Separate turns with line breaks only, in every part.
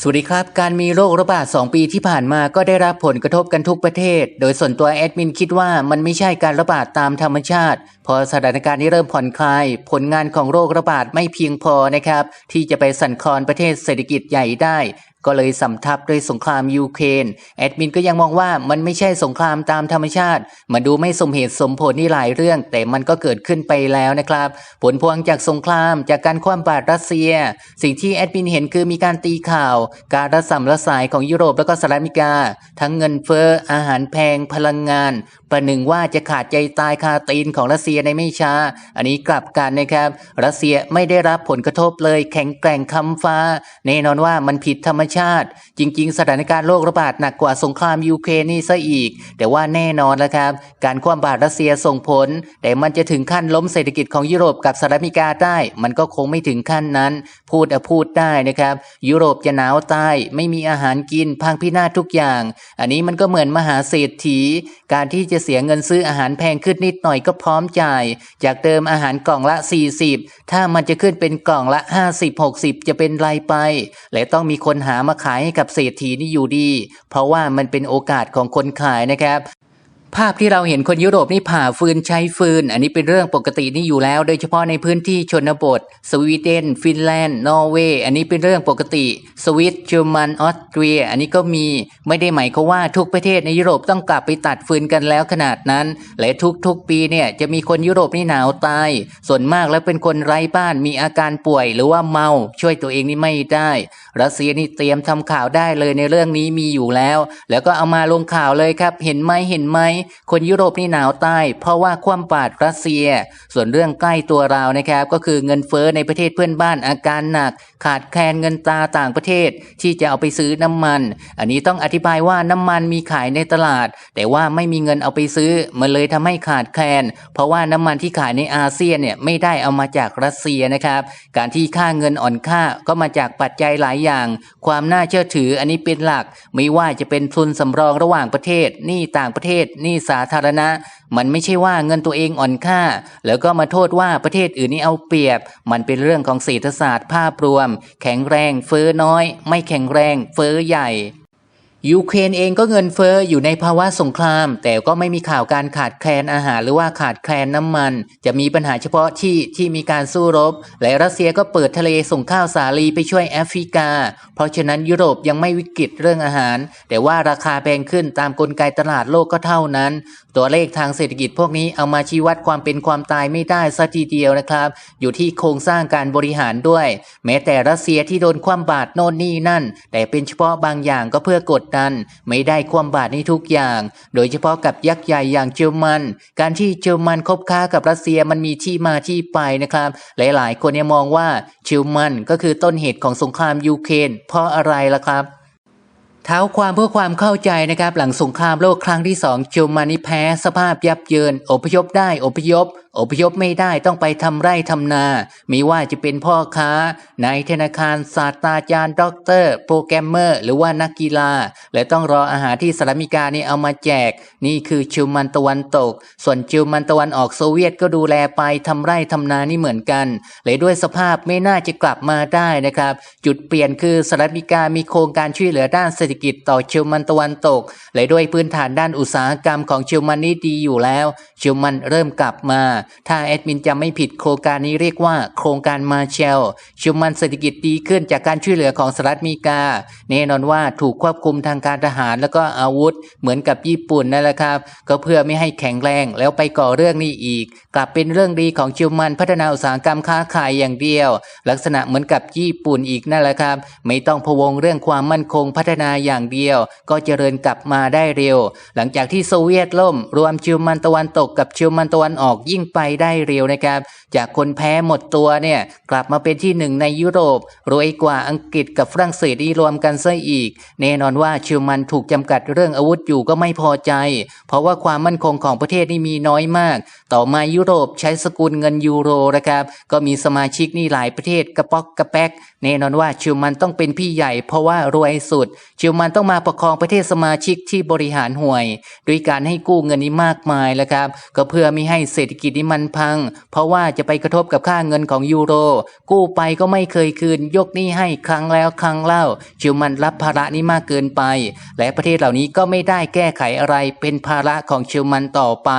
สวัสดีครับ การมีโรคระบาด 2 ปีที่ผ่านมาก็ได้รับผลกระทบกันทุกประเทศ โดยส่วนตัวแอดมินคิดว่ามันไม่ใช่การระบาดตามธรรมชาติ พอสถานการณ์นี้เริ่มผ่อนคลาย ผลงานของโรคระบาดไม่เพียงพอนะครับ ที่จะไปสั่นคลอนประเทศเศรษฐกิจใหญ่ได้ ก็เลยสำทับด้วยสงครามยูเครนแอดมินก็ยังมองว่ามันไม่ใช่สงครามตามธรรมชาติ มันดูไม่สมเหตุสมผลนี่หลายเรื่อง แต่มันก็เกิดขึ้นไปแล้วนะครับ ผลพวงจากสงครามจากการคว่ำบาตรรัสเซีย สิ่งที่แอดมินเห็นคือมีการตีข่าว การระสำระสายของยุโรปและก็สหรัฐอเมริกา ทั้งเงินเฟ้ออาหารแพงพลังงานประหนึ่งว่าจะขาดใจตายคาตีนของรัสเซียในไม่ช้า อันนี้กลับกันนะครับ รัสเซียไม่ได้รับผลกระทบเลย แข็งแกร่งคำฟ้า แน่นอนว่ามันผิดธรรมชาติ จริง ๆ สถานการณ์โรคระบาดหนักกว่าสงครามยูเครนนี่ซะอีก แต่ว่าแน่นอนแล้วครับ การคว่ำบาตรรัสเซียส่งผล แต่มันจะถึงขั้นล้มเศรษฐกิจของยุโรปกับสหรัฐอเมริกาได้ มันก็คงไม่ถึงขั้นนั้น พูดอะพูดได้นะครับ ยุโรปจะหนาวตายไม่มีอาหารกินพังพินาศทุกอย่าง อันนี้มันก็เหมือนมหาเศรษฐีการที่จะะเสียเงินซื้ออาหารแพงขึ้นนิดหน่อยก็พร้อมจ่าย จากเดิมอาหารกล่องละ 40 ถ้ามันจะขึ้นเป็นกล่องละ 50 60 จะเป็นไรไป และต้องมีคนหามาขายให้กับเศรษฐีนี่อยู่ดี เพราะว่ามันเป็นโอกาสของคนขายนะครับ ภาพที่เราเห็นคนยุโรปนี่ผ่าฟืนใช้ฟืน อันนี้เป็นเรื่องปกตินี่อยู่แล้ว โดยเฉพาะในพื้นที่ชนบท สวีเดน ฟินแลนด์ นอร์เวย์ อันนี้เป็นเรื่องปกติ สวิตเยอรมัน ออสเตรีย อันนี้ก็มี ไม่ได้หมายความว่าทุกประเทศในยุโรปต้องกลับไปตัดฟืนกันแล้วขนาดนั้น และทุกๆปีเนี่ยจะมีคนยุโรปนี่หนาวตาย ส่วนมากแล้วเป็นคนไร้บ้าน มีอาการป่วย หรือว่าเมา ช่วยตัวเองนี่ไม่ได้ รัสเซียนี่เตรียมทำข่าวได้เลยในเรื่องนี้มีอยู่แล้ว แล้วก็เอามาลงข่าวเลยครับ เห็นไหมเห็นไหมคนยุโรปนี่หนาวใตายเพราะว่าคว่ำบาตรรัสเซีย ส่วนเรื่องใกล้ตัวเรานะครับก็คือเงินเฟ้อในประเทศเพื่อนบ้านอาการหนัก ขาดแคลนเงินตราต่างประเทศที่จะเอาไปซื้อน้ำมัน อันนี้ต้องอธิบายว่าน้ำมันมีขายในตลาด แต่ว่าไม่มีเงินเอาไปซื้อมันเลยทำให้ขาดแคลน เพราะว่าน้ำมันที่ขายในอาเซียนเนี่ยไม่ได้เอามาจากรัสเซียนะครับ การที่ค่าเงินอ่อนค่าก็มาจากปัจจัยหลายอย่าง ความน่าเชื่อถืออันนี้เป็นหลัก ไม่ว่าจะเป็นทุนสำรองระหว่างประเทศหนี้ต่างประเทศหนี่สาธารณะ มันไม่ใช่ว่าเงินตัวเองอ่อนค่า แล้วก็มาโทษว่าประเทศอื่นนี่เอาเปรียบ มันเป็นเรื่องของเศรษฐศาสตร์ภาพรวม แข็งแรง เฟ้อน้อย ไม่แข็งแรง เฟ้อใหญ่ ยูเครนเองก็เงินเฟ้ออยู่ในภาวะสงคราม แต่ก็ไม่มีข่าวการขาดแคลนอาหารหรือว่าขาดแคลนน้ำมัน จะมีปัญหาเฉพาะที่ที่มีการสู้รบ และรัสเซียก็เปิดทะเลส่งข้าวสาลีไปช่วยแอฟริกา เพราะฉะนั้นยุโรปยังไม่วิกฤตเรื่องอาหาร แต่ว่าราคาแพงขึ้นตามกลไกตลาดโลกก็เท่านั้น ตัวเลขทางเศรษฐกิจพวกนี้เอามาชี้วัดความเป็นความตายไม่ได้สัทีเดียวนะครับ อยู่ที่โครงสร้างการบริหารด้วย แม้แต่รัสเซียที่โดนคว่ำบาตรโน่นนี่นั่น แต่เป็นเฉพาะบางอย่างก็เพื่อกดดันไม่ได้คว่ำบาตรในทุกอย่าง โดยเฉพาะกับยักษ์ใหญ่อย่างเยอรมัน การที่เยอรมันคบค้ากับรัสเซียมันมีที่มาที่ไปนะครับ หลายๆ คนเนี่ยมองว่าเยอรมันก็คือต้นเหตุของสงครามยูเครนเพราะอะไรล่ะครับเท้าความเพื่อความเข้าใจนะครับ หลังสงครามโลกครั้งที่สองเยอรมนีแพ้สภาพยับเยิน อพยพได้อพยพ อพยพไม่ได้ต้องไปทำไร่ทำนา ไม่ว่าจะเป็นพ่อค้าในธนาคารศาสตราจารย์ด็อกเตอร์ โปรแกรมเมอร์ หรือว่านักกีฬา และต้องรออาหารที่สหรัฐอเมริกานี่เอามาแจก นี่คือชิวมันตะวันตก ส่วนชิวมันตะวันออกโซเวียตก็ดูแลไปทำไร่ทำนานี่เหมือนกันเลยด้วยสภาพไม่น่าจะกลับมาได้นะครับ จุดเปลี่ยนคือสหรัฐอเมริกามีโครงการช่วยเหลือด้านเศรษฐกิจต่อชิวมันตะวันตกและด้วยพื้นฐานด้านอุตสาหกรรมของชิวมันนี่ดีอยู่แล้วชิวมันเริ่มกลับมาถ้าแอดมินจำไม่ผิดโครงการนี้เรียกว่า โครงการมาเชลชิวมันเศรษฐกิจดีขึ้นจากการช่วยเหลือของสหรัฐอเมริกา แน่นอนว่าถูกควบคุมทางการทหารแล้วก็อาวุธเหมือนกับญี่ปุ่นนั่นแหละครับ ก็เพื่อไม่ให้แข็งแรงแล้วไปก่อเรื่องนี้อีก กลับเป็นเรื่องดีของชิวมันพัฒนาอุตสาหกรรมค้าขายอย่างเดียว ลักษณะเหมือนกับญี่ปุ่นอีกนั่นแหละครับ ไม่ต้องพวงเรื่องความมั่นคงพัฒนาอย่างเดียว ก็เจริญกลับมาได้เร็ว หลังจากที่โซเวียตล่ม รวมชิวมันตะวันตกกับชิวมันตะวันออกยิ่งไปได้เร็วนะครับ จากคนแพ้หมดตัวเนี่ยกลับมาเป็นที่หนึ่งในยุโรปรวยกว่าอังกฤษกับฝรั่งเศสที่รวมกันซะอีก แน่นอนว่าชิวมันถูกจำกัดเรื่องอาวุธอยู่ก็ไม่พอใจ เพราะว่าความมั่นคงของประเทศนี่มีน้อยมาก ต่อมายุโรปใช้สกุลเงินยูโรนะครับ ก็มีสมาชิกนี่หลายประเทศกระป๊อกกระแป๊กแน่นอนว่าชิวมันต้องเป็นพี่ใหญ่เพราะว่ารวยสุดชิวมันต้องมาประคองประเทศสมาชิกที่บริหารห่วย ด้วยการให้กู้เงินนี้มากมายแล้วครับ ก็เพื่อไม่ให้เศรษฐกิจนี่มันพัง เพราะว่าจะไปกระทบกับค่าเงินของยูโร กู้ไปก็ไม่เคยคืน ยกหนี้ให้ครั้งแล้วครั้งเล่าเชียวมันรับภาระนี้มากเกินไป และประเทศเหล่านี้ก็ไม่ได้แก้ไขอะไรเป็นภาระของเชียวมันต่อไป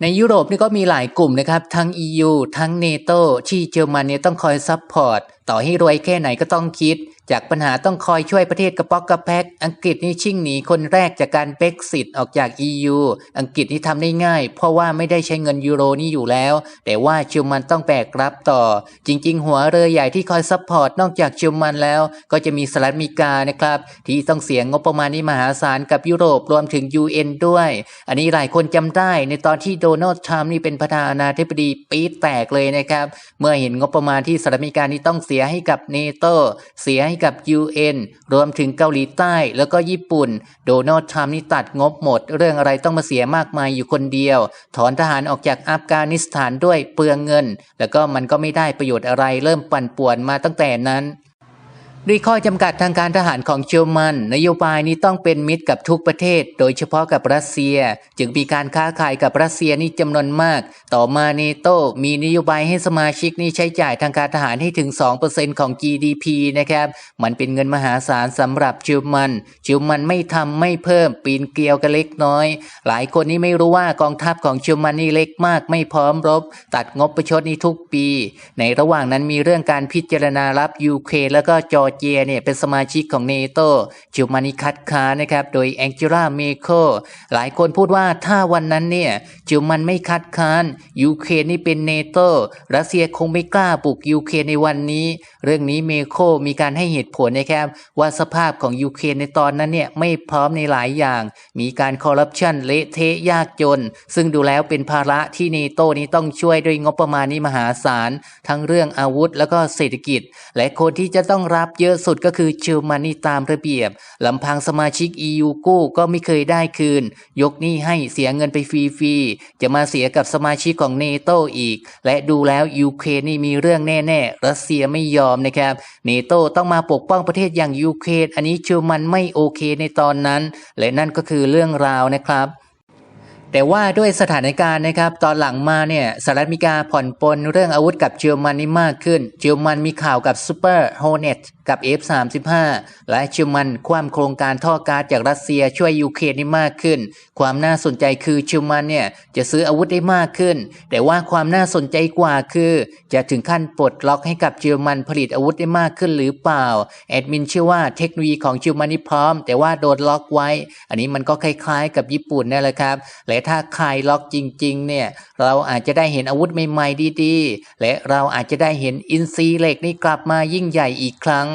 ในยุโรปนี่ก็มีหลายกลุ่มนะครับ ทั้ง EU ทั้งเนโตที่เยอรมันเนี่ยต้องคอยซัพพอร์ต ต่อให้รวยแค่ไหนก็ต้องคิด จากปัญหาต้องคอยช่วยประเทศกระป๊อกกระแพก อังกฤษนี่ชิ่งหนีคนแรกจากการเบรกซิตออกจาก EU อังกฤษนี่ทำได้ง่าย เพราะว่าไม่ได้ใช้เงินยูโรนี่อยู่แล้ว แต่ว่าเชลมันต้องแบกรับต่อ จริง ๆ หัวเรือใหญ่ที่คอยซัพพอร์ตนอกจากเชลมันแล้ว ก็จะมีสหรัฐอเมริกานะครับ ที่ต้องเสียงงบประมาณนี้มหาศาลกับยุโรปรวมถึง UN ด้วย อันนี้หลายคนจำได้ในตอนที่โดนัลด์ทรัมป์นี่เป็นประธานาธิบดีปี๊ดแตกเลยนะครับเมื่อเห็นงบประมาณที่สหรัฐอเมริกานี่ต้องเสียให้กับเนโตเสียให้กับ UN รวมถึงเกาหลีใต้แล้วก็ญี่ปุ่น โดนัลด์ทรัมป์นี่ตัดงบหมด เรื่องอะไรต้องมาเสียมากมายอยู่คนเดียว ถอนทหารออกจากอัฟกานิสถานด้วยเปลืองเงิน แล้วก็มันก็ไม่ได้ประโยชน์อะไรเริ่มปั่นป่วนมาตั้งแต่นั้น ด้วยข้อจำกัดทางการทหารของเชลมัน นโยบายนี้ต้องเป็นมิตรกับทุกประเทศ โดยเฉพาะกับรัสเซีย จึงมีการค้าขายกับรัสเซียนี่จำนวนมาก ต่อมาเนโตมีนโยบายให้สมาชิกนี่ใช้จ่ายทางการทหารให้ถึง 2%ของ GDP นะครับ มันเป็นเงินมหาศาลสำหรับเชลมันเชลมันไม่ทำไม่เพิ่มปีนเกลียวกันเล็กน้อย หลายคนนี่ไม่รู้ว่ากองทัพของเชลมันนี่เล็กมาก ไม่พร้อมรบ ตัดงบประชดนี่ทุกปี ในระหว่างนั้นมีเรื่องการพิจารณารับยูเครนแล้วก็จอร์เจียเนี่ยเป็นสมาชิกของเนโตเชลมันนี่คัดค้านนะครับ โดยแองเจล่าเมโคหลายคนพูดว่าถ้าวันนั้นเนี่ยเชลมันไม่คัดค้านยูเครนนี่เป็นเนโตรัสเซียคงไม่กล้าบุกยูเครนในวันนี้ เรื่องนี้เมโคมีการให้เหตุผลนะครับว่าสภาพของยูเครนในตอนนั้นเนี่ยไม่พร้อมในหลายอย่าง มีการคอร์รัปชันเละเทะยากจน ซึ่งดูแล้วเป็นภาระที่เนโตนี้ต้องช่วยด้วยงบประมาณนี้มหาศาล ทั้งเรื่องอาวุธแล้วก็เศรษฐกิจ และคนที่จะต้องรับเเยอะสุดก็คือเชลมันนี่ตามระเบียบลำพังสมาชิก EU กู้ก็ไม่เคยได้คืน ยกหนี้ให้เสียเงินไปฟรีๆ จะมาเสียกับสมาชิกของเนโตอีก และดูแล้วยูเครนนี่มีเรื่องแน่ๆ รัสเซียไม่ยอมนะครับเนโตต้องมาปกป้องประเทศอย่างยูเครนอันนี้เชลมันไม่โอเคในตอนนั้น และนั่นก็คือเรื่องราวนะครับ แต่ว่าด้วยสถานการณ์นะครับ ตอนหลังมาเนี่ยสหรัฐอเมริกาผ่อนปลนเรื่องอาวุธกับเยอรมันนี่มากขึ้นเยอรมันมีข่าวกับซูเปอร์โฮเนตกับ F35 และเยอรมันคว่ำโครงการท่อก๊าซจากรัสเซียช่วยยูเครนได้มากขึ้น ความน่าสนใจคือเยอรมันเนี่ยจะซื้ออาวุธได้มากขึ้น แต่ว่าความน่าสนใจกว่าคือ จะถึงขั้นปลดล็อกให้กับเยอรมันผลิตอาวุธได้มากขึ้นหรือเปล่าแอดมินเชื่อว่าเทคโนโลยีของเยอรมันนี่พร้อม แต่ว่าโดนล็อกไว้ อันนี้มันก็คล้ายๆ กับญี่ปุ่นนั่แหละครับและถ้าคลายล็อกจริง ๆ เนี่ย เราอาจจะได้เห็นอาวุธใหม่ ๆ ดี ๆ และเราอาจจะได้เห็นอินซีเหล็กนี่กลับมายิ่งใหญ่อีกครั้ง